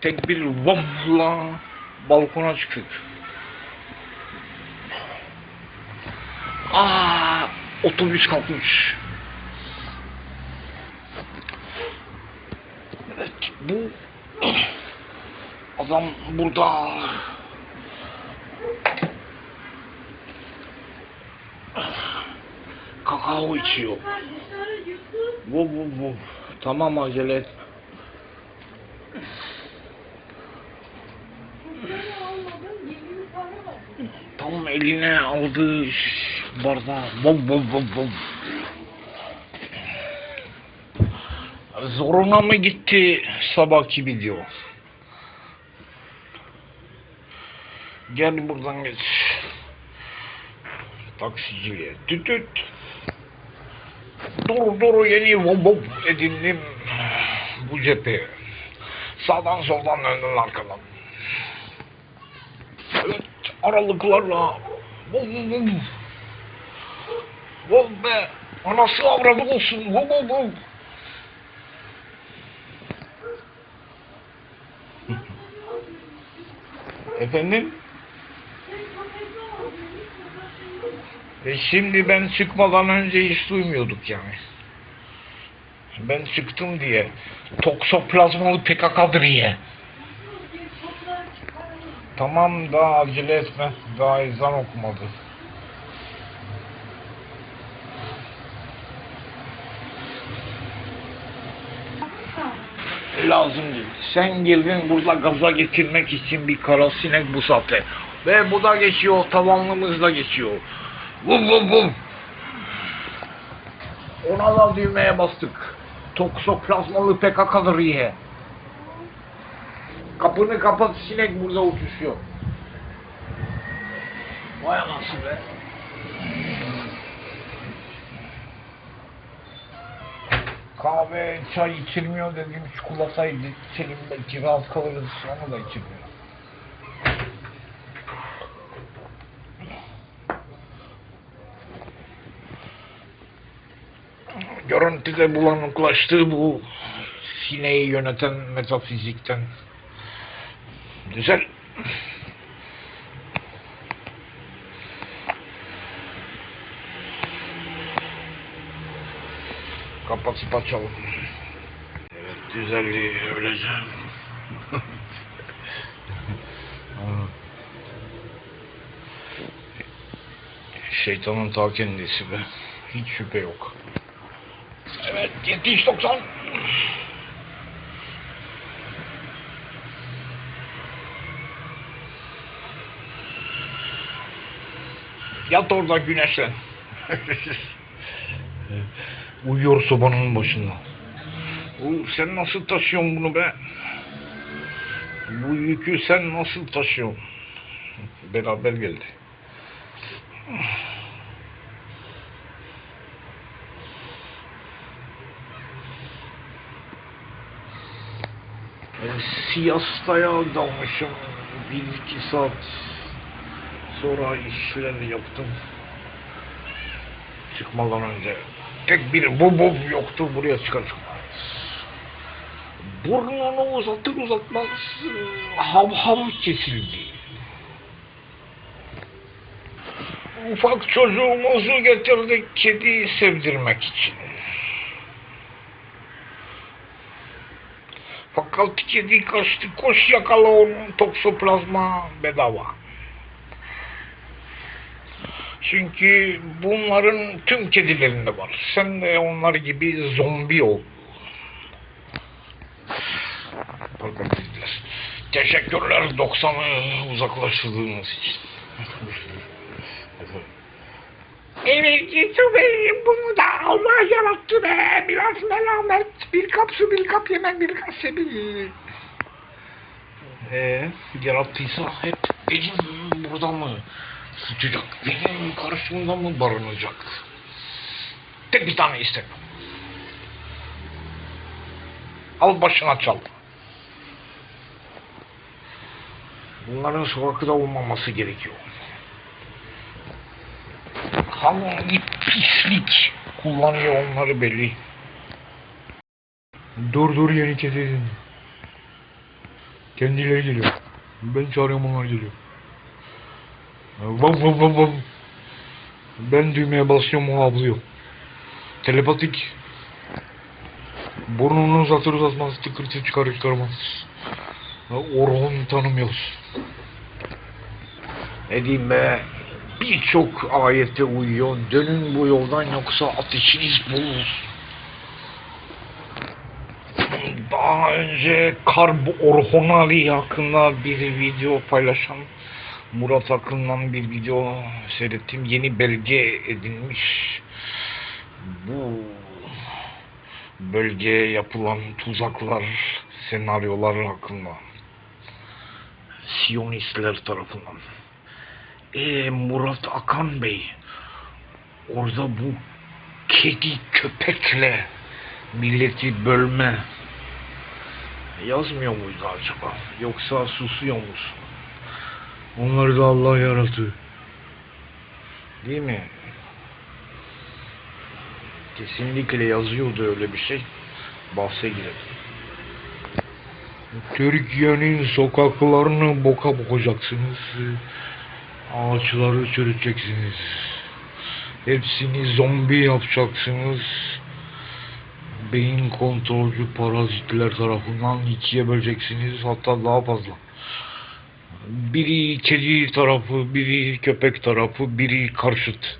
tek bir vamla balkona çıktık. Aa, otobüs kalkmış. Evet, bu adam burada. Kakao içiyor. Vov vov vov. Tamam acele et. Eline aldığı bardağı. Vov vov vov vov. Zoruna mı gitti sabahki video? Gel buradan geç. Taksiciliğe. Tüt tüt. Dur dur yeni vov vov edindim bu cepheye. Sağdan soldan önden arkadan. Evet aralıklarla. Vov vov vov. Vov be. Anası avradı olsun. Vov vov vov. Efendim? E şimdi ben çıkmadan önce hiç duymuyorduk yani. Ben çıktım diye. Toksoplazmalı PKK'dır diye. Tamam daha acele etme. Daha ezan okumadı. Lazım değil. Sen geldin burada gaza getirmek için bir kara sinek bu saatte. Ve bu da geçiyor, tavanlımız geçiyor. Vum vum vum. Ona da düğmeye bastık. Toksoplazmalı PKK'dır diye. Kapını kapat sinek burada uçuşuyor. Vay anası be. Kahve, çay içilmiyor dedim çikolatayı içelim belki rahat kalırız onu da içilmiyor. Görüntüde bulanıklaştığı bu sineği yöneten metafizikten güzel. Kapatıp açalım. Evet güzelliği öylece. Şeytanın ta kendisi be. Hiç şüphe yok. Evet 70-90. Yat orada güneşlen. Uyuyor sobanın başında. Oğlum sen nasıl taşıyorsun bunu be? Bu yükü sen nasıl taşıyorsun? Beraber geldi. Siyastaya dalmışım. Bir iki saat sonra işler yaptım. Çıkmadan önce tek bir bu bu yoktu buraya çıkar çıkmaz. Burnunu uzatır uzatmaz hav hav kesildi. Ufak çocuğumuzu getirdik kedi sevdirmek için. Fakat kedi kaçtı. Koş yakala onu. Toksoplazma bedava. Çünkü bunların tüm kedilerinde var. Sen de onlar gibi zombi ol. Pardon. Teşekkürler 90'ı uzaklaştırdığınız için. Evet Yusuf Bey bunu da Allah yarattı be. Biraz melamet. Bir kap su bir kap yemek bir kase bir. Eee yarattıysa hep benim burada mı sıçacak? Benim karşımda mı barınacak? Tek bir tane istek. Al başına çal. Bunların sokakta olmaması gerekiyor. Hangi pislik kullanıyor onları belli. Dur dur yeni kedin. Kendileri geliyor. Ben çağırıyorum onlar geliyor. Vav vav vav vav. Ben düğmeye basıyorum o avlıyor. Telepatik. Burnunu uzatır uzatmaz tıkırtı çıkarır çıkarmaz. Orhun tanımıyoruz. Ne diyeyim be? Birçok ayette uyuyor. Dönün bu yoldan yoksa ateşiniz bulur. Daha önce Karb Orhun Ali hakkında bir video paylaşan Murat Akın'dan bir video seyrettim. Yeni belge edinmiş. Bu bölgeye yapılan tuzaklar, senaryolar hakkında. Siyonistler tarafından. E Murat Akan Bey orada bu kedi köpekle milleti bölme yazmıyor muydu acaba? Yoksa susuyor musun? Onları da Allah yarattı. Değil mi? Kesinlikle yazıyordu öyle bir şey. Bahse girelim. Türkiye'nin sokaklarını boka bokacaksınız. Ağaçları çürüteceksiniz. Hepsini zombi yapacaksınız. Beyin kontrolcü parazitler tarafından ikiye böleceksiniz. Hatta daha fazla. Biri kedi tarafı, biri köpek tarafı, biri karşıt.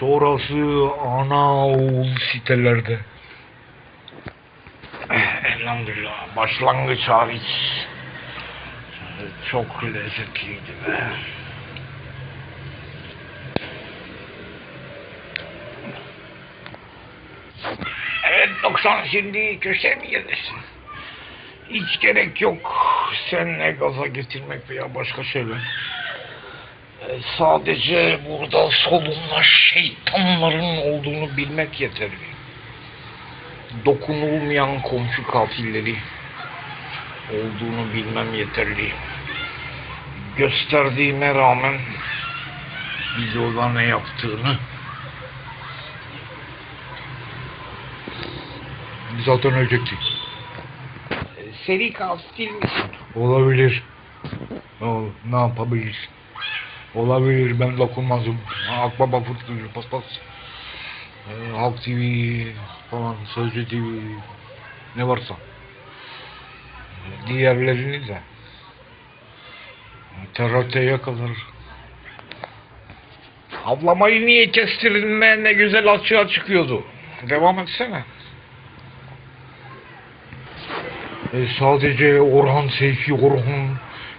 Sonrası ana oğul sitelerde. Eh, Elhamdülillah. Başlangıç hariç. Çok lezzetliydi be. Evet 90 şimdi köşeye mi gelirsin? Hiç gerek yok seninle gaza getirmek veya başka şeyler. Ee, Sadece burada solunma şeytanların olduğunu bilmek yeterli. Dokunulmayan komşu katilleri olduğunu bilmem yeterli. Gösterdiğime rağmen videoda ne yaptığını zaten ölecekti. Seri katil misin? Olabilir. O, ne yapabilir? Olabilir ben dokunmazım. Akbaba fırtıyor paspas. Ee, Halk TV falan Sözcü TV ne varsa. Diğerlerini de TRT'ye kadar. Ablamayı niye kestirdin be? Ne güzel açığa çıkıyordu. Devam etsene. E, sadece Orhan Seyfi Orhan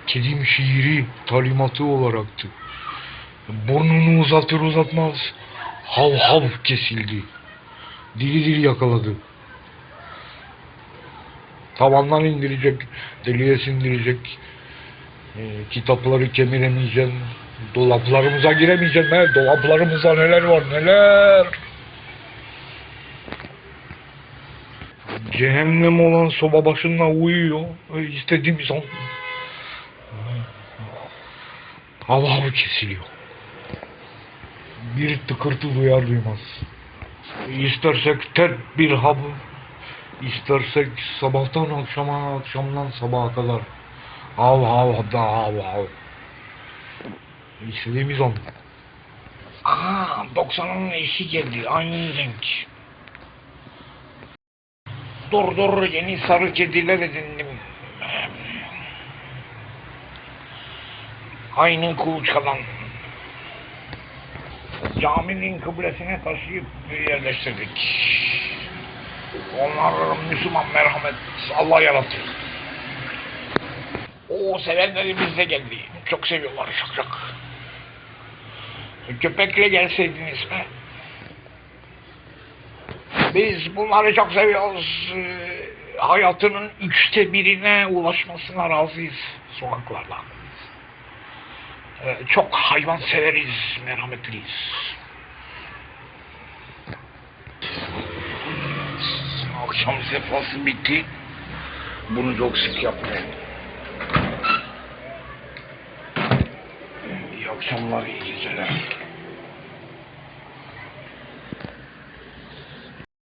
kedim şiiri talimatı olaraktı. Burnunu uzatır uzatmaz hav hav kesildi. Dili dili yakaladı. Tavandan indirecek, deliye sindirecek. E, kitapları kemiremeyeceksin. Dolaplarımıza giremeyeceksin. He. Dolaplarımızda neler var neler. Cehennem olan soba başında uyuyor. İstediğimiz an hava kesiliyor. Bir tıkırtı duyar duymaz. İstersek tek bir hap, istersek sabahtan akşama, akşamdan sabaha kadar hav hav da hav hav. İstediğimiz an. Aa, 90'ın eşi geldi. Aynı renk. Dur dur yeni sarı kediler edindim. Aynı kuluçkadan. Caminin kıblesine taşıyıp yerleştirdik. Onlar Müslüman merhamet Allah yarattı. O sevenlerimiz de geldi. Çok seviyorlar şak şak. Köpekle gelseydiniz mi? Biz bunları çok seviyoruz. Ee, hayatının üçte birine ulaşmasına razıyız sokaklarda. Ee, çok hayvan severiz, merhametliyiz. Akşam sefası bitti. Bunu çok sık yapmayın. İyi akşamlar, iyi geceler.